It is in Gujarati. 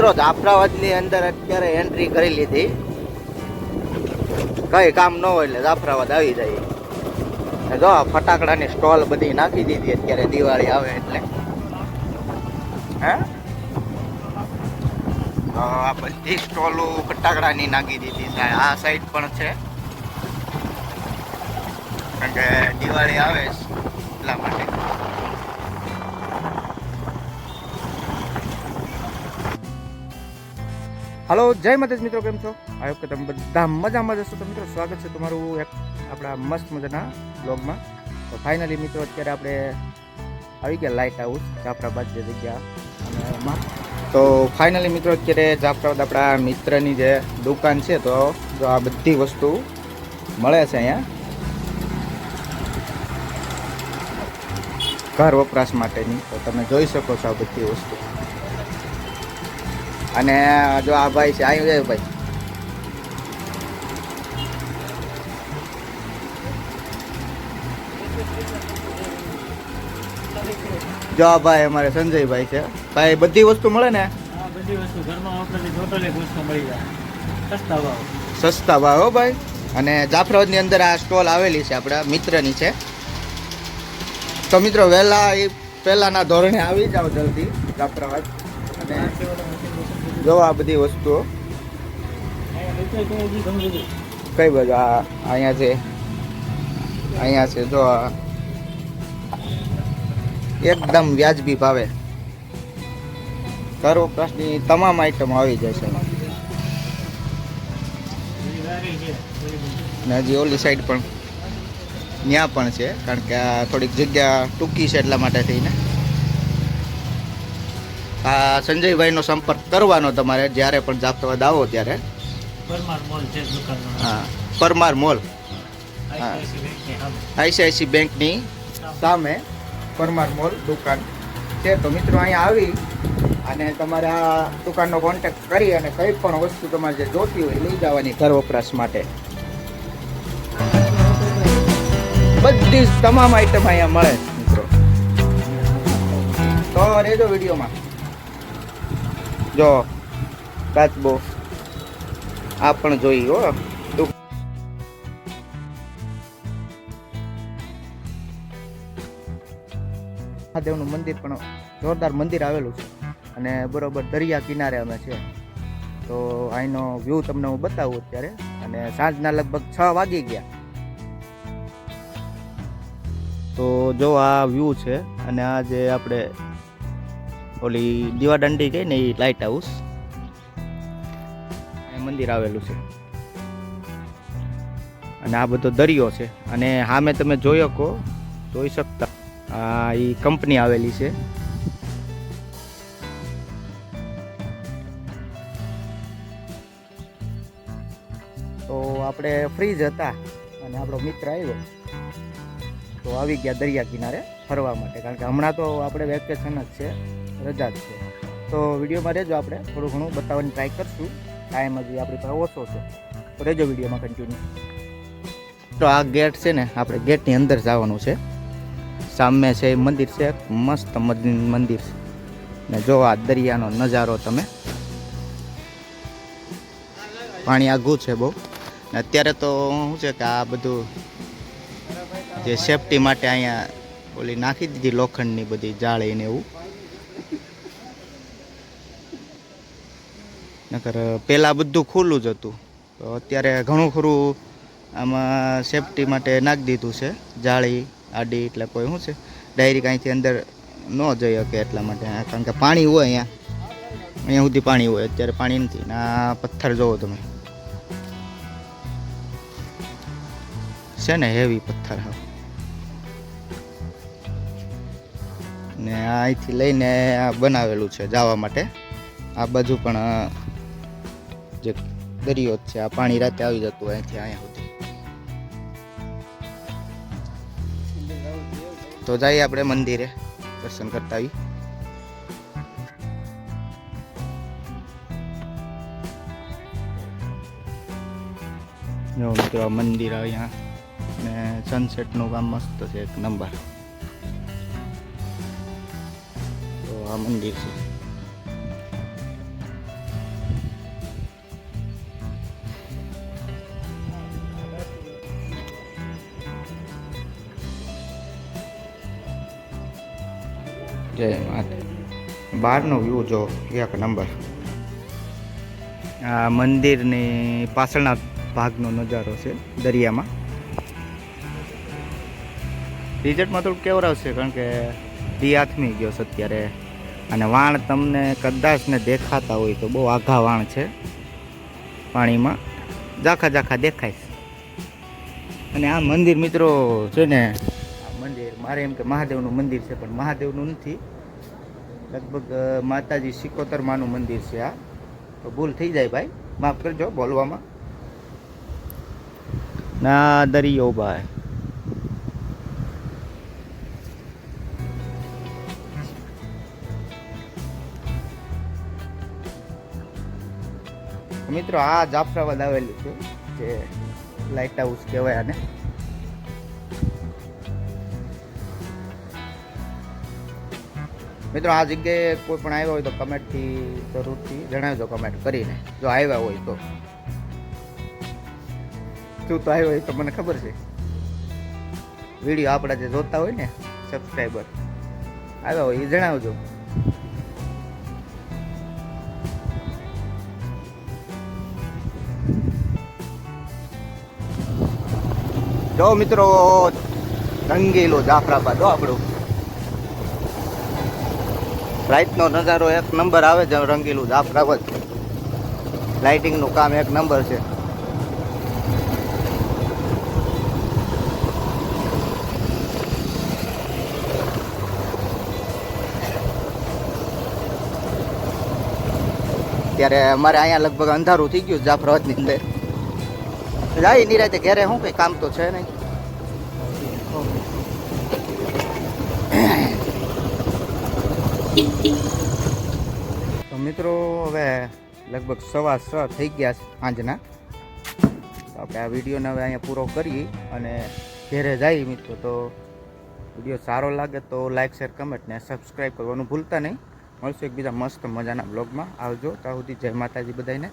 મિત્રો, જાફરાબાદની અંદર અત્યારે એન્ટ્રી કરી લીધી. કઈ કામ ન હોય એટલે જાફરાબાદ આવી જાય. જો ફટાકડાની સ્ટોલ બધી નાખી દીધી અત્યારે દિવાળી આવે એટલે. હે? આ બધી સ્ટોલો ફટાકડાની નાખી દીધી આ સાઈડ પણ છે. કારણ કે દિવાળી આવે એટલા માટે. હલો, જય માતાજી મિત્રો, કેમ છો? આયો કે તમે બધા મજામાં જશો તો મિત્રો, સ્વાગત છે તમારું એક આપણા મસ્ત મજાના બ્લોગમાં તો ફાઇનલી મિત્રો, અત્યારે આપણે આવી ગયા લાઇટ હાઉસ જાફરાબાદ જે જગ્યા તો ફાઇનલી મિત્રો, અત્યારે જાફરાબાદ આપણા મિત્રની જે દુકાન છે, તો જો આ બધી વસ્તુ મળે છે અહીંયા. ઘર વપરાશ માટેની. તો તમે જોઈ શકો છો આ બધી વસ્તુ. અને જો આ ભાઈ છે અહીં જાય ભાઈ. જો આ ભાઈ અમારે સંજયભાઈ છે. ભાઈ બધી વસ્તુ મળે ને? બધી વસ્તુ. ઘરમાં વાપરતી ટોટલી વસ્તુ મળી જાય. સસ્તા ભાવ. સસ્તા ભાવ હો ભાઈ. અને જાફરાબાદની અંદર આ સ્ટોલ આવેલી છે આપણા મિત્રની છે. તો મિત્રો વહેલા એ પહેલાના ધોરણે આવી જાઓ જલ્દી જાફરાબાદ. અને જો આ બધી વસ્તુઓ. કઈ બાજુ? આ, અહીંયા છે. અહીંયા છે, જો એકદમ વ્યાજબી ભાવે. ઘર વપરાશની તમામ આઈટમ આવી જશે ને હજી ઓલી સાઈડ પણ ત્યાં પણ છે, કારણ કે આ થોડીક જગ્યા ટૂંકી છે એટલા માટે થઈને. આ સંજયભાઈનો સંપર્ક કરવાનો તમારે જ્યારે પણ જાફરાબાદ આવો ત્યારે. પરમાર મોલ છે હા પરમાર મોલ. હા. આઈસીઆઈસી બેંકની સામે. પરમાર મોલ દુકાન છે. તો મિત્રો અહીંયા આવી અને તમારે આ દુકાનનો કોન્ટેક્ટ કરી અને કંઈ પણ વસ્તુ તમારે જે જોતી હોય લઈ જવાની ઘર વપરાશ માટે. બધી તમામ આઈટમ અહીંયા મળે મિત્રો. તો રહેજો વિડીયોમાં. જો કાચબો આ પણ જોઈ, હો. મહાદેવનું મંદિર પણ જોરદાર મંદિર આવેલું છે. અને બરોબર દરિયા કિનારે અમે છે. તો અહીંનો વ્યૂ તમને હું બતાવું અત્યારે. અને સાંજના લગભગ છ વાગી ગયા. તો જો આ વ્યૂ છે, અને આ જે આપણે ઓલી દીવાદંડી કઈ ને એ લાઇટ હાઉસ મંદિર આવેલું છે. અને આ બધો દરિયો છે. અને સામે તમે જોઈ શકો, જોઈ શકતા આ એ કંપની આવેલી છે. તો આપણે ફ્રીજ હતા અને આપણો મિત્ર આવ્યો. તો આવી ગયા દરિયા કિનારે ફરવા માટે. કારણ કે હમણાં તો આપણે વેકેશન જ છે. રજા જ છે. તો વિડીયોમાં રહેજો આપણે. થોડું ઘણું બતાવવાની ટ્રાય કરશું. ટાઈમ હજી આપણી પાસે ઓછો છે. તો રહેજો વિડીયોમાં કન્ટિન્યુ તો આ ગેટ છે ને, આપણે ગેટની અંદર જવાનું છે. સામે છે મંદિર છે. મસ્ત મદ- મંદિર છે. ને જો આ દરિયાનો નજારો તમે. પાણી આઘું છે બહુ. ને અત્યારે તો શું છે કે આ બધું જે સેફટી માટે અહીંયા ઓલી નાખી દીધી લોખંડની બધી જાળી ને એવું. નકર પહેલાં બધું ખુલ્લું જ હતું. તો અત્યારે ઘણું ખરું આમાં સેફટી માટે નાખી દીધું છે. જાળી, આડી એટલે કોઈ શું છે? ડાયરી અહીંથી અંદર ન જઈ શકે એટલા માટે. કારણ કે પાણી હોય અહીંયા. અહીંયા સુધી પાણી હોય. અત્યારે પાણી નથી. ને આ પથ્થર જોવો તમે. છે ને હેવી પથ્થર, હા. ને અહીંથી લઈને આ બનાવેલું છે જવા માટે. આ બાજુ પણ જે દરિયો છે, આ પાણી રાતે આવી જતું હોય અહીંથી અહીંયા સુધી. તો જઈએ આપણે મંદિરે, દર્શન કરતા આવી જો મિત્રો મંદિર અહીંયા ને સનસેટનું કામ મસ્ત છે, એક નંબર તો આ મંદિર છે. જય માત બહારનો વ્યૂ જો, એક નંબર આ મંદિરની પાછળના ભાગનો નજારો છે, દરિયામાં. રિઝલ્ટમાં થોડુંક કેવરાવશે કારણ કે દી આથમી ગયો છે અત્યારે. અને વાણ તમને કદાચ ને દેખાતા હોય તો બહુ આઘા વાણ છે, પાણીમાં. ઝાખા ઝાખા દેખાય અને આ મંદિર મિત્રો છે ને મંદિર. મારે એમ કે મહાદેવનું મંદિર છે પણ મહાદેવનું નથી. લગભગ માતાજી સિકોતર માનું મંદિર છે આ. તો ભૂલ થઈ જાય ભાઈ. માફ કરજો બોલવામાં. ના દરિયો ભાઈ. મિત્રો આ જાફરાબાદ આવેલું છે જે લાઇટ હાઉસ કહેવાય આને. મિત્રો, આ જગ્યાએ કોઈ પણ આવ્યા હોય તો કમેન્ટથી જરૂરથી જણાવજો, કમેન્ટ કરીને. જો આવ્યા હોય તો. તું તો આવ્યો હોય તો મને ખબર છે. વીડિયો આપણા જે જોતા હોય ને સબસ્ક્રાઈબર આવ્યા હોય એ જણાવજો. જો મિત્રો, રંગીલો જાફરાબાદ આપણું. લાઇટનો નજારો એક નંબર આવે છે રંગીલું જાફરાબાદ લાઇટિંગનું કામ એક નંબર છે. ત્યારે અમારે અહીંયા લગભગ અંધારું થઈ ગયું જાફરાબાદની અંદર. જાય નિરાતે ઘરે શું કંઈ કામ તો છે નહીં. તો મિત્રો, હવે લગભગ સવા છ થઈ ગયા છે સાંજના. આપણે આ વિડીયોને હવે અહીંયા પૂરો કરી અને ઘેરે જઈએ મિત્રો. તો વીડિયો સારો લાગે તો લાઈક શેર કમેન્ટ ને સબસ્ક્રાઈબ કરવાનું ભૂલતા નહીં. મળશું એકબીજા મસ્ત મજાના બ્લોગમાં આવજો ત્યાં સુધી જય માતાજી બધાને